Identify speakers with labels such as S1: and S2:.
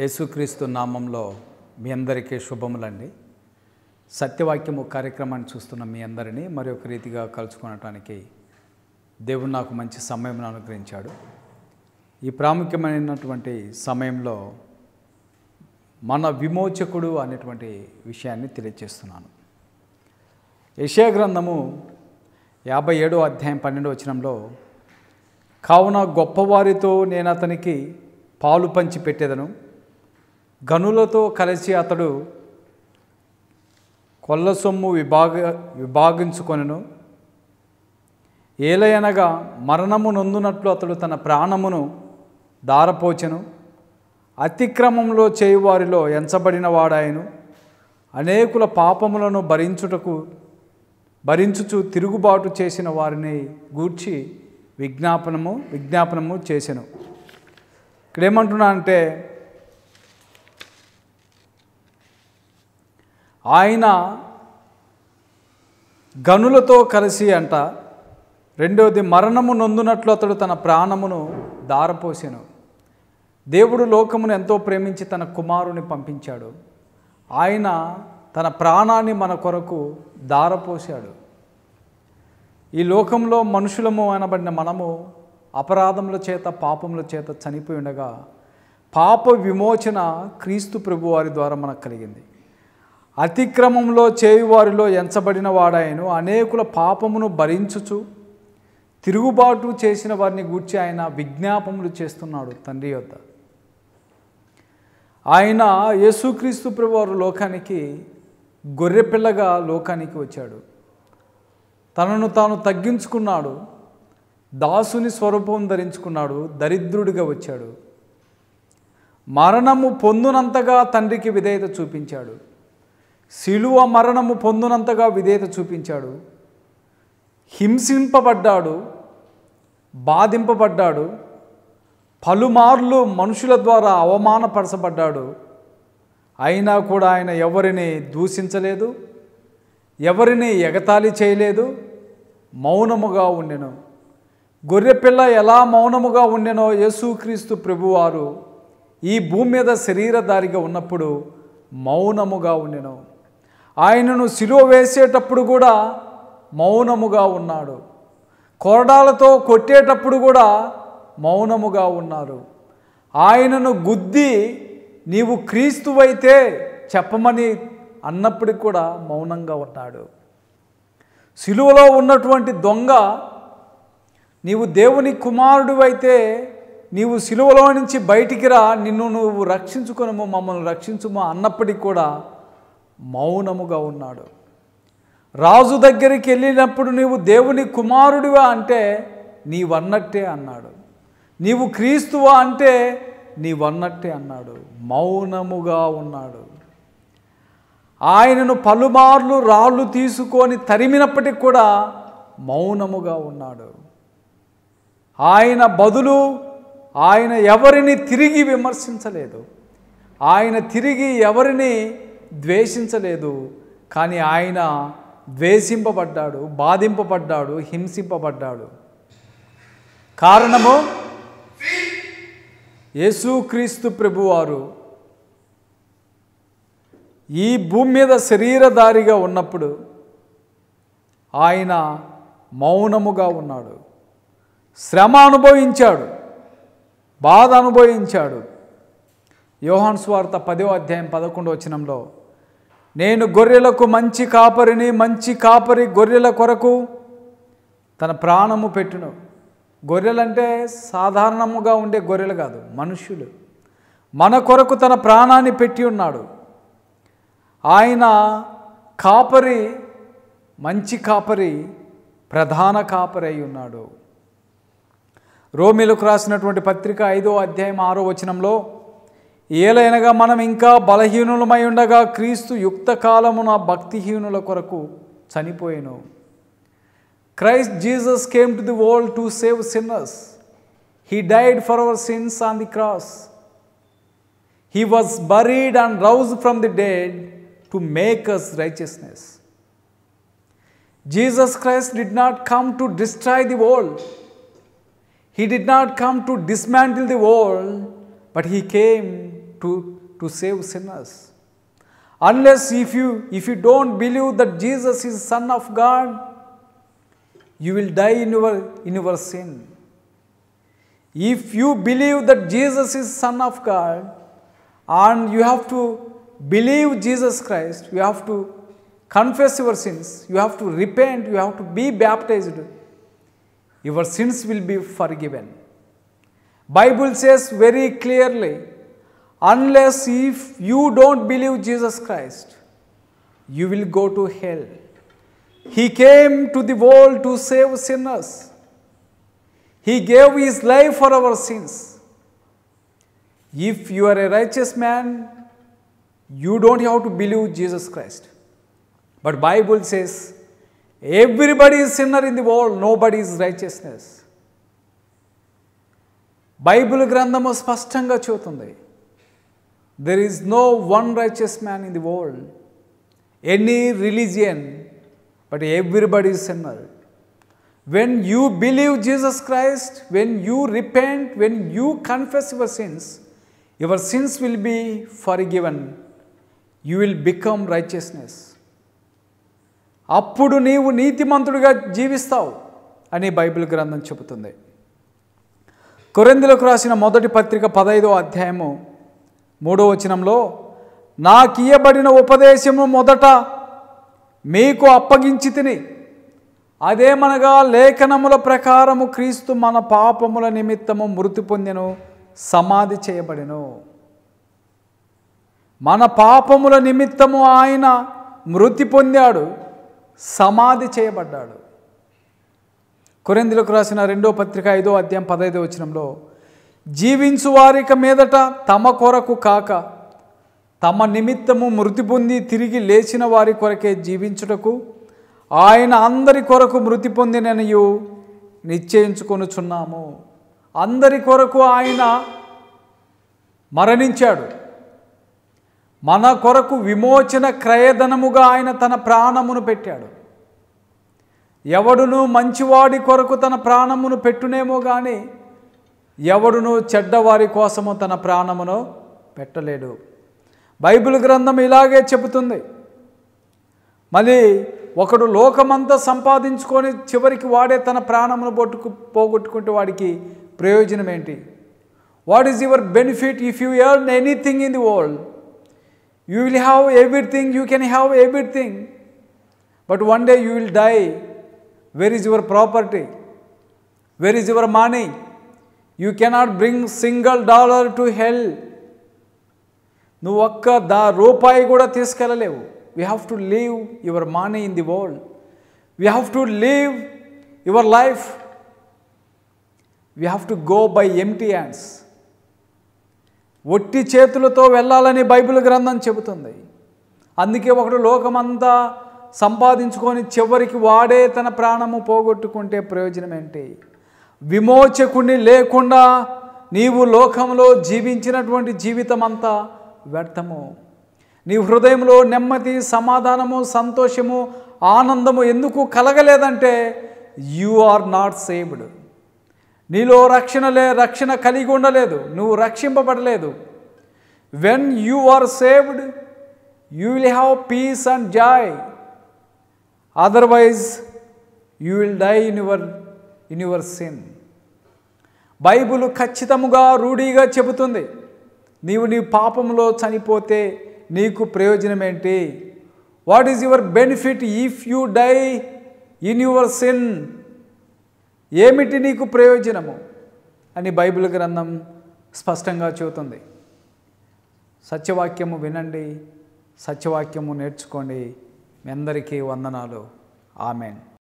S1: యేసుక్రీస్తు నామంలో మీ అందరికీ శుభములండి. సత్యవాక్యము కార్యక్రమాన్ని చూస్తున్న మీ అందరినీ మరి ఒక రీతిగా కలుసుకొనటానికి దేవుడు నాకు మంచి సమయం అనుగ్రహించాడు. ఈ ప్రాముఖ్యమైనటువంటి సమయంలో మన విమోచకుడు అనేటువంటి విషయాన్ని తెలియజేస్తున్నాను యెషయా గ్రంథము యాభై ఏడో అధ్యాయం పన్నెండు వచనంలో కావున గొప్పవారితో నేను అతనికి పాలు పంచి పెట్టేదను గనులతో కలిసి అతడు కొల్ల సొమ్ము విభాగ విభాగించుకొనెను. ఏలయనగా మరణము నొందునట్లు అతడు తన ప్రాణమును దారపోచెను అతిక్రమంలో చేయువారిలో ఎంచబడిన వాడాయను అనేకుల పాపములను భరించుటకు భరించుచు తిరుగుబాటు చేసిన వారిని గూర్చి విజ్ఞాపనము విజ్ఞాపనము చేసెను. ఇక్కడేమంటున్నా అంటే ఆయన గనులతో కలిసి అంట రెండవది మరణము నొందునట్లు అతడు తన ప్రాణమును దారపోసాను దేవుడు లోకమును ఎంతో ప్రేమించి తన కుమారుని పంపించాడు. ఆయన తన ప్రాణాన్ని మన కొరకు దారపోశాడు ఈ లోకంలో మనుషులము అనబడిన మనము అపరాధముల చేత పాపముల చేత చనిపోయి ఉండగా పాప విమోచన క్రీస్తు ప్రభువారి ద్వారా మనకు కలిగింది. అతిక్రమంలో చేయువారిలో ఎంచబడిన వాడాయను అనేకుల పాపమును భరించుచు తిరుగుబాటు చేసిన వారిని గూర్చి ఆయన విజ్ఞాపములు చేస్తున్నాడు తండ్రి యొద్ద. ఆయన యేసుక్రీస్తు ప్రభువారు లోకానికి గొర్రెపిల్లగా లోకానికి వచ్చాడు. తనను తాను తగ్గించుకున్నాడు. దాసుని స్వరూపం ధరించుకున్నాడు. దరిద్రుడిగా వచ్చాడు. మరణము పొందునంతగా తండ్రికి విధేయత చూపించాడు. శిలువ మరణము పొందునంతగా విధేయత చూపించాడు. హింసింపబడ్డాడు బాధింపబడ్డాడు పలుమార్లు మనుషుల ద్వారా అవమానపరచబడ్డాడు. అయినా కూడా ఆయన ఎవరిని దూషించలేదు ఎవరిని ఎగతాళి చేయలేదు మౌనముగా ఉండెను. గొర్రెపిల్ల ఎలా మౌనముగా ఉండెనో యేసుక్రీస్తు ప్రభువారు ఈ భూమి మీద శరీరధారిగా ఉన్నప్పుడు మౌనముగా ఉండెను. ఆయనను సిలువ వేసేటప్పుడు కూడా మౌనముగా ఉన్నాడు. కొరడాలతో కొట్టేటప్పుడు కూడా మౌనముగా ఉన్నారు. ఆయనను గుద్ది నీవు క్రీస్తువైతే చెప్పమని అన్నప్పటికి కూడా మౌనంగా ఉన్నాడు. సిలువలో ఉన్నటువంటి దొంగ నీవు దేవుని కుమారుడివైతే నీవు సిలువలో నుంచి బయటికి రా నిన్ను నువ్వు రక్షించుకునము మమ్మల్ని రక్షించుము అన్నప్పటికీ కూడా మౌనముగా ఉన్నాడు. రాజు దగ్గరికి వెళ్ళినప్పుడు నీవు దేవుని కుమారుడివా అంటే నీవన్నట్టే అన్నాడు. నీవు క్రీస్తువా అంటే నీవన్నట్టే అన్నాడు. మౌనముగా ఉన్నాడు. ఆయనను పలుమార్లు రాళ్ళు తీసుకొని తరిమినప్పటికి కూడా మౌనముగా ఉన్నాడు. ఆయన బదులు ఆయన ఎవరిని తిరిగి విమర్శించలేదు. ఆయన తిరిగి ఎవరిని ద్వేషించలేదు. కానీ ఆయన ద్వేషింపబడ్డాడు బాధింపబడ్డాడు హింసింపబడ్డాడు. కారణము? యేసుక్రీస్తు ప్రభువారు ఈ భూమి మీద శరీరధారిగా ఉన్నప్పుడు ఆయన మౌనముగా ఉన్నాడు. శ్రమ అనుభవించాడు బాధ అనుభవించాడు. యోహాన్ స్వార్త పదో అధ్యాయం పదకొండు వచనంలో నేను గొర్రెలకు మంచి కాపరిని మంచి కాపరి గొర్రెల కొరకు తన ప్రాణము పెట్టును. గొర్రెలంటే సాధారణముగా ఉండే గొర్రెలు కాదు మనుష్యులు మన కొరకు తన ప్రాణాన్ని పెట్టి ఉన్నాడు. ఆయన కాపరి మంచి కాపరి ప్రధాన కాపరి అయి ఉన్నాడు. రోమిలకు రాసినటువంటి పత్రిక ఐదో అధ్యాయం ఆరో వచనంలో ఏలైనగా మనం ఇంకా బలహీనులమై ఉండగా క్రీస్తు యుక్త కాలమున భక్తిహీనుల కొరకు చనిపోయాను Christ Jesus came to the world to save sinners he died for our sins on the cross he was buried and rose from the dead to make us righteousness Jesus Christ did not come to destroy the world He did not come to dismantle the world, but he came to, to save sinners. Unless if you, if you don't believe that Jesus is Son of God, you will die in your, in your sin. If you believe that Jesus is Son of God and you have to believe Jesus Christ, you have to confess your sins, you have to repent, you have to be baptized, your sins will be forgiven. Bible says very clearly, unless if you don't believe jesus christ you will go to hell he came to the world to save sinners. He gave his life for our sins. If you are a righteous man, you don't have to believe Jesus Christ. But Bible says everybody is sinner in the world, nobody is righteousness. Bible గ్రంథము స్పష్టంగా చెబుతుంది there is no one righteous man in the world any religion but everybody is sinner when you believe Jesus Christ when you repent when you confess your sins your sins will be forgiven you will become righteousness అప్పుడు నీవు నీతిమంతుడిగా జీవిస్తావు అని Bible గ్రంథం చెబుతుంది. కొరందులకు రాసిన మొదటి పత్రిక పదహైదో అధ్యాయము మూడో వచనంలో నాకియబడిన ఉపదేశము మొదట మీకు అప్పగించి తిని అదేమనగా లేఖనముల ప్రకారము క్రీస్తు మన పాపముల నిమిత్తము మృతి పొందెను సమాధి చేయబడెను. మన పాపముల నిమిత్తము ఆయన మృతి పొందాడు సమాధి చేయబడ్డాడు. కొరిందులకు రాసిన రెండో పత్రిక ఐదో అధ్యాయం పదైదో వచనంలో జీవించువారిక మీదట తమ కొరకు కాక తమ నిమిత్తము మృతి పొంది తిరిగి లేచిన వారి కొరకే జీవించుటకు ఆయన అందరి కొరకు మృతి పొందిననియు నిశ్చయించుకొనుచున్నాము. అందరి కొరకు ఆయన మరణించాడు. మన కొరకు విమోచన క్రయధనముగా ఆయన తన ప్రాణమును పెట్టాడు. ఎవడును మంచివాడి కొరకు తన ప్రాణమును పెట్టునేమో కానీ ఎవడును చెడ్డవారి కోసము తన ప్రాణమును పెట్టలేడు. బైబిల్ గ్రంథం ఇలాగే చెబుతుంది. మళ్ళీ ఒకడు లోకమంతా సంపాదించుకొని చివరికి వాడే తన ప్రాణమును పొట్టుకు పోగొట్టుకుంటే వాడికి ప్రయోజనం ఏంటి? What is your benefit if you earn anything in the world you will have everything you can have everything but one day you will die where is your property where is your money you cannot bring single dollar to hell నువ్వు ఒక్క దా రూపాయి కూడా తీసుకెళ్ళలేవు. We have to leave your money in the world we have to leave your life we have to go by empty hands ఒట్టి చేతులతో వెళ్ళాలని Bible గ్రంథం చెబుతుంది. అందుకే ఒకడు లోకమంతా సంపాదించుకొని చివరికి వాడే తన ప్రాణము పోగొట్టుకుంటే ప్రయోజనం ఏంటి? విమోచకుని లేకుండా నీవు లోకంలో జీవించినటువంటి జీవితం అంతా వ్యర్థము. నీ హృదయంలో నెమ్మది సమాధానము సంతోషము ఆనందము ఎందుకు కలగలేదంటే యు ఆర్ నాట్ సేవ్డ్ నీలో రక్షణ లే రక్షణ కలిగి ఉండలేదు. నువ్వు రక్షింపబడలేదు. When you are saved you will have peace and joy otherwise you will die in your in your sin Bible ఖచ్చితముగా రూఢీగా చెబుతుంది. నీవు నీ పాపంలో చనిపోతే నీకు ప్రయోజనం ఏంటి? What is your benefit if you die in your sin ఏమిటి నీకు ప్రయోజనము? అని బైబిల్ గ్రంథం స్పష్టంగా చెబుతుంది. సత్యవాక్యము వినండి సత్యవాక్యము నేర్చుకోండి. మీ అందరికీ వందనాలు. ఆమెన్.